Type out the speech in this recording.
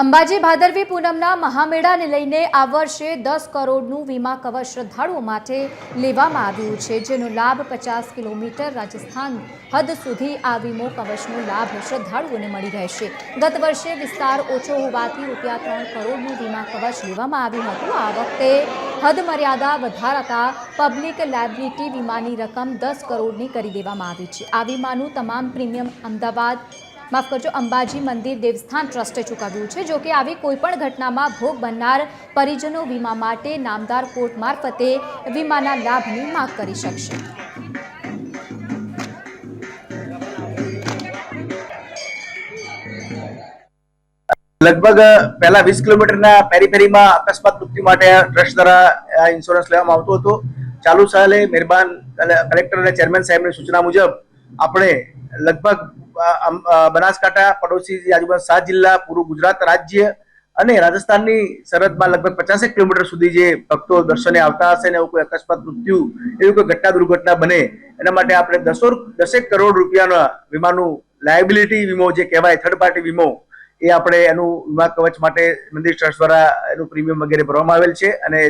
અંબાજી ભાદરવી પૂનમના મહામેળાને લઈને આ વર્ષે દસ કરોડનું વીમા કવચ શ્રદ્ધાળુઓ માટે લેવામાં આવ્યું છે, જેનો લાભ પચાસ કિલોમીટર રાજસ્થાન હદ સુધી આ વીમો કવચનો લાભ શ્રદ્ધાળુઓને મળી રહેશે. ગત વર્ષે વિસ્તાર ઓછો હોવાથી રૂપિયા ત્રણ કરોડનું વીમા કવચ લેવામાં આવ્યું હતું. આ વખતે હદ મર્યાદા વધારાતા પબ્લિક લાયબિલિટી વીમાની રકમ દસ કરોડની કરી દેવામાં આવી છે. આ વીમાનું તમામ પ્રીમિયમ અમદાવાદ માફ કરજો, અંબાજી મંદિર દેવસ્થાન ટ્રસ્ટે ચૂકવ્યું છે, જો આવી કોઈપણ ઘટનામાં ભોગ બનનાર પરિજનો વીમા માટે નામદાર કોર્ટ મારફતે વીમાના લાભની માંગ કરી શકશે. લગભગ પહેલા વીસ કિલોમીટરના પેરીફેરીમાં અકસ્માત મૃત્યુ માટે ટ્રસ્ટ દ્વારા ઇન્સ્યોરન્સ લેવામાં આવતો હતો. ચાલુ સાલે મહેરબાન કલેક્ટર અને ચેરમેન સાહેબની સૂચના મુજબ, આપણે લગભગ બનાસકાંઠા પડોશી આજુબાજુ સાત જિલ્લા, પૂરું ગુજરાત રાજ્ય અને રાજસ્થાનની સરહદમાં લગભગ પચાસેક કિલોમીટર સુધી જે ભક્તો દર્શને આવતા હશે ને એવું કોઈ અકસ્માત મૃત્યુ, એવી કોઈ ઘટના દુર્ઘટના બને, એના માટે આપણે દસો દસેક કરોડ રૂપિયાના વીમાનું લાયબિલિટી વીમો જે કહેવાય થર્ડ પાર્ટી વીમો, એ આપણે એનું વીમા કવચ માટે મંદિર ટ્રસ્ટ દ્વારા એનું પ્રીમિયમ વગેરે ભરવામાં આવેલ છે અને